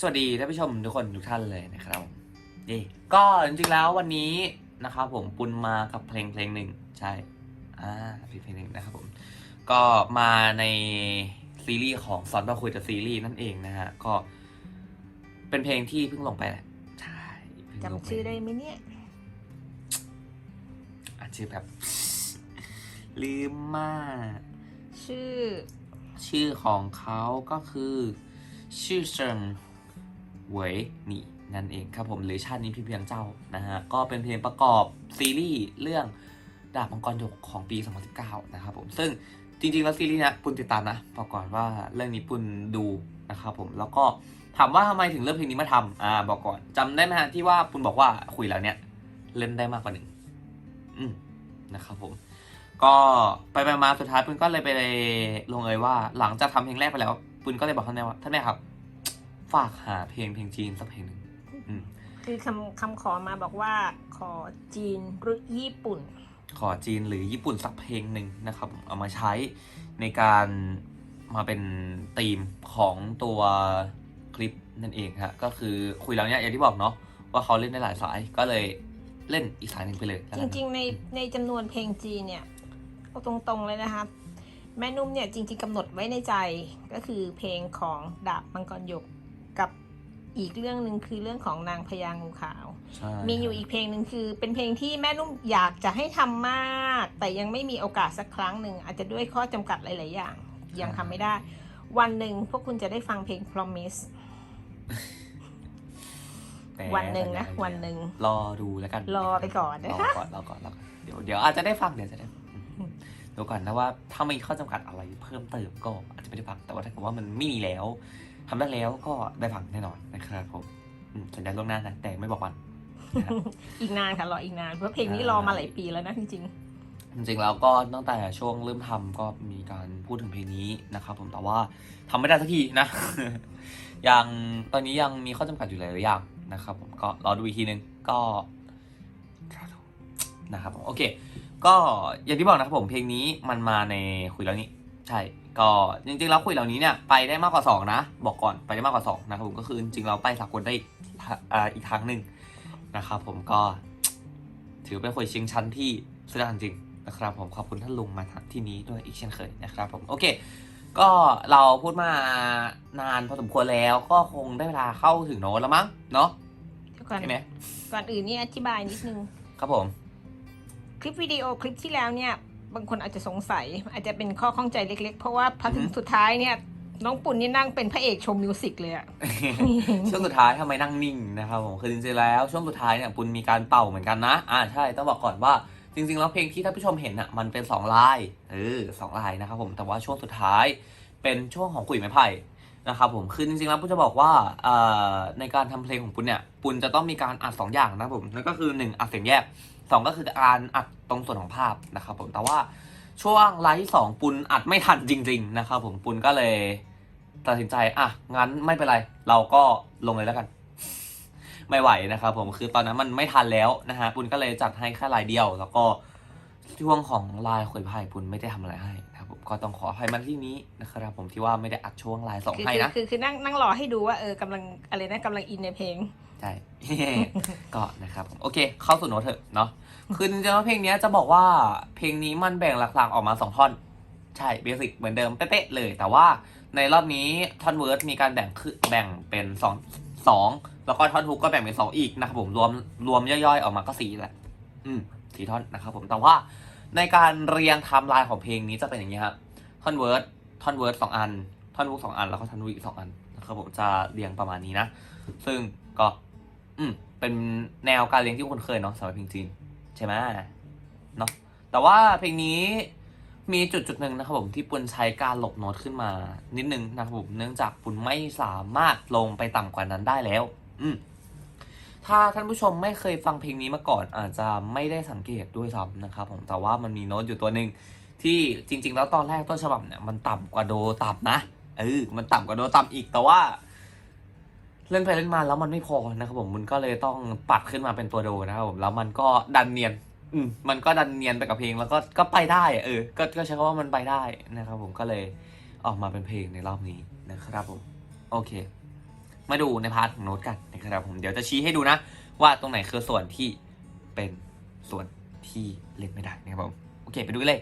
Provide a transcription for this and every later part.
สวัสดีท่านผู้ชมทุกคนทุกท่านเลยนะครับผมเย่ก็จริงๆแล้ววันนี้นะครับผมปุณมากับเพลงเพลงหนึ่งใช่อ่าเพลงเพลงหนึ่งนะครับผมก็มาในซีรีส์ของสอนมาคุยกับซีรีส์นั่นเองนะฮะก็เป็นเพลงที่เพิ่งลงไปแหละใช่เพิ่งลงปจำชื่อได้ไหมเนี่ยอ่านชื่อแบบ ลืมมากชื่อ ชื่อของเขาก็คือ ชื่อเซิง เวยหนี่นั่นเองครับผมหรือชาตินี้พี่เพียงเจ้านะฮะก็เป็นเพลงประกอบซีรีส์เรื่องดาบมังกรหยกของปี 2019 นะครับผมซึ่งจริงๆแล้วซีรีส์นี้ปุณติดตามนะบอกก่อนว่าเรื่องนี้ปุณดูนะครับผมแล้วก็ถามว่าทำไมถึงเลือกเพลงนี้มาทำอ่าบอกก่อนจำได้ไหมฮะที่ว่าปุณบอกว่าคุยแล้วเนี้ยเล่นได้มากกว่าหนึ่งอืมนะครับผมก็ไปไปมาสุดท้ายปุณก็เลยไปลงเอยว่า หลังจากทำเพลงแรกไปแล้วปุณก็เลยบอกท่านแม่ว่าท่านแม่ครับ ฝากหาเพลงเพลงจีนสักเพลงหนึ่งอืมคือคำคำขอมาบอกว่าขอจีนหรือญี่ปุ่น ขอจีนหรือญี่ปุ่นสักเพลงหนึ่งนะครับผมเอามาใช้ในการมาเป็นธีมของตัวคลิปนั่นเองฮะก็คือคุยแล้วเนี่ยอย่างที่บอกเนาะว่าเขาเล่นได้หลายสายก็เลยเล่นอีกสายหนึ่งไปเลยแล้วจกันริง ๆ ในในจำนวนเพลงจีนเนี่ยเอาตรงๆเลยนะคะแม่นุ่มเนี่ยจริงๆกำหนดไว้ในใจก็คือเพลงของดาบมังกรหยกกับ อีกเรื่องหนึ่งคือเรื่องของนางพญางูขาว ใช่มีอยู่อีกเพลงหนึ่งคือ เป็นเพลงที่แม่นุ่มอยากจะให้ทำมาก แต่ยังไม่มีโอกาสสักครั้งหนึ่งอาจจะด้วยข้อจำกัดหลาย ๆ อย่าง ยังทำไม่ได้ วันหนึ่งพวกคุณจะได้ฟังเพลง promise แต่วันหนึ่งนะ วันหนึ่ง รอดูแล้วกันรอไปก่อนรนะอคะ ก่อนรอก่อนรอก่อนเดี๋ยวเดี๋ยวอาจจะได้ฟังเดี๋ยวจะได้อืมเดี๋ยวก่อนนะว่าถ้ามีข้อจำกัดอะไรเพิ่มเติมก็อาจจะไม่ได้ฟังแต่ว่าถ้าเกิดว่ามันไม่มีแล้ว ทำได้แล้วก็ได้ฟังแน่นอนนะครับผมอืมสัญญาล่วงหน้านะแต่ไม่บอกวันนะครับอีกนานค่ะรออีกนาน เพราะเพลงนี้รอมาหลายปีแล้วนะจริงจริงๆแล้วก็ตั้งแต่ช่วงเริ่มทำก็มีการพูดถึงเพลงนี้นะครับผมแต่ว่าทำไม่ได้สักทีนะยังตอนนี้ยังมีข้อจำกัดอยู่หลายๆอย่างนะครับผมก็รอดูอีกทีนึงก็รอดูนะครับผมโอเค ก็อย่างที่บอกนะครับผมเพลงนี้มันมาในคุยแล้วนี้ใช่ ก็จริงๆแล้วคุยเหล่านี้เนี่ยไปได้มากกว่า 2 นะ บอกก่อนไปได้มากกว่า 2 นะครับผมก็คือจริงๆเราไปสากลได้อีกอ่าอีกครั้งหนึ่งนะครับผมก็ถือเป็นคุยชิงชั้นที่สุดยอดจริงๆนะครับผมขอบคุณท่านลุงมาณที่นี้ด้วยอีกเช่นเคยนะครับผมโอเค ก็เราพูดมานานพอสมควรแล้วก็คงได้เวลาเข้าถึงโน้ตแล้วมั้งเนาะๆเดี๋ยวก่อนใช่ไหมก่อนอื่นนี่อธิบายนิดนึง ครับผม คลิปวิดีโอคลิปที่แล้วเนี่ย บางคนอาจจะสงสัย อาจจะเป็นข้อข้องใจเล็ก ๆ เพราะว่าพอถึงสุดท้ายเนี่ย น้องปุ่นนี่นั่งเป็นพระเอกชมมิวสิกเลยอะ ช่วงสุดท้ายทำไมนั่งนิ่งนะครับผมคือจริงๆแล้วช่วงสุดท้ายเนี่ยปุณมีการเป่าเหมือนกันนะ อ่าใช่ต้องบอกก่อนว่าจริงๆแล้วเพลงที่ท่านผู้ชมเห็นอะมันเป็นสองลายเออสองลายนะครับผมแต่ว่าช่วงสุดท้ายเป็นช่วงของกุยไม้ไผ่ นะครับผมคือจริงๆแล้วปุณจะบอกว่าในการทำเพลงของปุณเนี่ยปุณจะต้องมีการอัดสองอย่างนะผมนั่นก็คือหนึ่งอัดเสียงแยกสองก็คือการอัดตรงส่วนของภาพนะครับผมแต่ว่าช่วงไลฟ์สองปุณอัดไม่ทันจริง ๆ นะครับผมปุณก็เลยตัดสินใจอะงั้นไม่เป็นไร เราก็ลงเลยแล้วกัน ไม่ไหวนะครับผมคือตอนนั้นมันไม่ทันแล้วนะฮะปุณก็เลยจัดให้แค่ลายเดียว แล้วก็ช่วงของลายขุยไผ่ปุณไม่ได้ทำอะไรให้ ก็ต้องขออภัยมาที่นี้นะครับผมที่ว่าไม่ได้อัดช่วงลายสองคือให้คือนะ คือคือนั่งนั่งรอให้ดูว่าเออกำลังอะไรนะกำลังอินในเพลง ใช่ ก็นะครับผมโอเค เข้าสู่โน้ตเถอะเนาะคือจริงๆแล้วเพลงเนี้ยจะบอกว่าเพลงนี้มันแบ่งหลักๆออกมาสองท่อน ใช่เบสิกเหมือนเดิมเป๊ะๆเลย แต่ว่าในรอบนี้ท่อนเวิร์ดมีการแบ่งคือแบ่งเป็นสองสองแล้วก็ท่อนฮุกก็แบ่งเป็นสองอีกนะครับผมรวมรวมย่อยๆออกมาก็สี่แหละ อืมสี่ท่อนนะครับผมแต่ว่า ในการเรียงไทม์ไลน์ของเพลงนี้จะเป็นอย่างนี้ครับท่อนเวิร์ดท่อนเวิร์ดสองอัน ท่อนฮุกสองอัน แล้วก็ท่อนฮุกอีกสองอันนะครับผมจะเรียงประมาณนี้นะ ซึ่งก็ อืม เป็นแนวการเรียงที่คุณเคยเนาะสำหรับเพลงจีน ใช่ไหมเนาะแต่ว่าเพลงนี้มีจุดจุดหนึ่งนะครับผมที่ปุณใช้การหลบโน้ตขึ้นมา นิดนึงนะครับผมเนื่องจากปุณไม่สามารถลงไปต่ำกว่านั้นได้แล้ว อืม ถ้าท่านผู้ชมไม่เคยฟังเพลงนี้มาก่อน อาจจะไม่ได้สังเกตด้วยซ้ำนะครับผมแต่ว่ามันมีโน้ตอยู่ตัวหนึ่งที่จริง ๆ แล้วตอนแรกต้นฉบับเนี่ยมันต่ำกว่าโดต่ำนะเออมันต่ำกว่าโดต่ำอีกแต่ว่า เล่นไปเล่นมาแล้วมันไม่พอนะครับผมมันก็เลยต้องปัดขึ้นมาเป็นตัวโดนะครับผมแล้วมันก็ดันเนียนอืมมันก็ดันเนียนไปกับเพลงแล้วก็ก็ไปได้ เออ ก็ก็ใช้คำว่ามันไปได้นะครับผมก็เลยออกมาเป็นเพลงในรอบนี้นะครับผมโอเค มาดูในพาร์ทของโน้ตกันนะครับผมเดี๋ยวจะชี้ให้ดูนะ ว่าตรงไหนคือส่วนที่เป็นส่วนที่เล่นไม่ได้นะครับผมโอเคไปดูกันเลย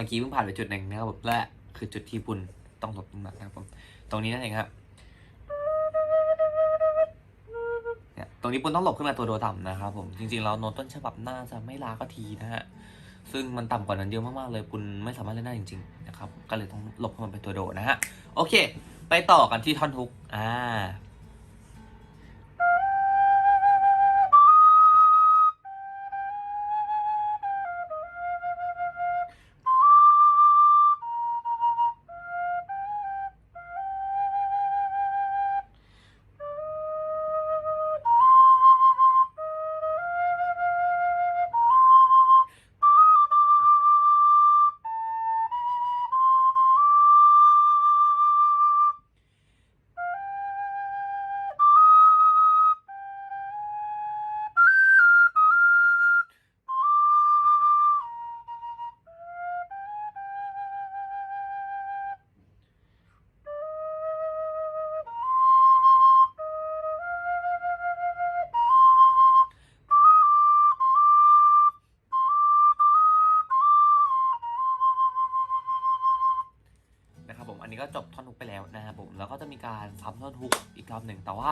มื่อกี้เพิ่งผ่านไปจุดหนึ่งนะครับผมและคือจุดที่บุญต้องหลบลงมานะครับผมตรงนี้นั่นเองครับเนี่ยตรงนี้บุญต้องหลบขึ้นมาตัวโดต่ำนะครับผมจริงๆแล้วโน้ตต้นฉบับน่าจะไม่ลาก็ทีนะฮะซึ่งมันต่ำกว่านั้นเยอะมากๆเลยปุณไม่สามารถเล่นได้จริงๆนะครับก็เลยต้องหลบขึ้นมาเป็นตัวโดนะฮะโอเค ไปต่อกันที่ท่อนฮุกอ่า นี้ก็จบท่อนฮุกไปแล้วนะครับผมแล้วก็จะมีการซ้ำท่อนฮุกอีกรอบหนึ่งแต่ว่า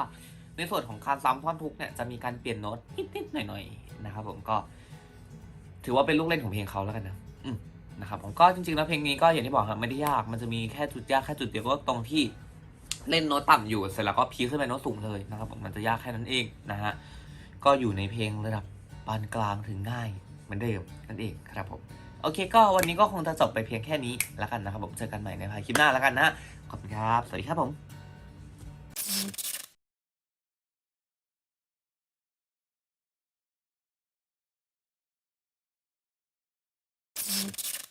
ในส่วนของการซ้ำท่อนฮุกเนี่ยจะมีการเปลี่ยนโน้ตนิดๆหน่อยๆนะครับผมก็ ถือว่าเป็นลูกเล่นของเพลงเขาแล้วกันนะอืมนะครับผมก็จริงๆแล้วเพลงนี้ก็อย่างที่บอกครับไม่ได้ยาก มันจะมีแค่จุดยากแค่จุดเดียวก็ตรงที่เล่นโน้ตต่ำอยู่เสร็จแล้วก็พีขึ้นไปโน้ตสูงเลยนะครับผมมันจะยากแค่นั้นเองนะฮะก็อยู่ในเพลงระดับปานกลางถึงง่ายเหมือนเดิมนั่นเองครับผม โอเค ก็วันนี้ก็คงจะจบไปเพียงแค่นี้แล้วกันนะครับผมเจอกันใหม่ในภายคลิปหน้าแล้วกันนะขอบคุณครับ สวัสดีครับผม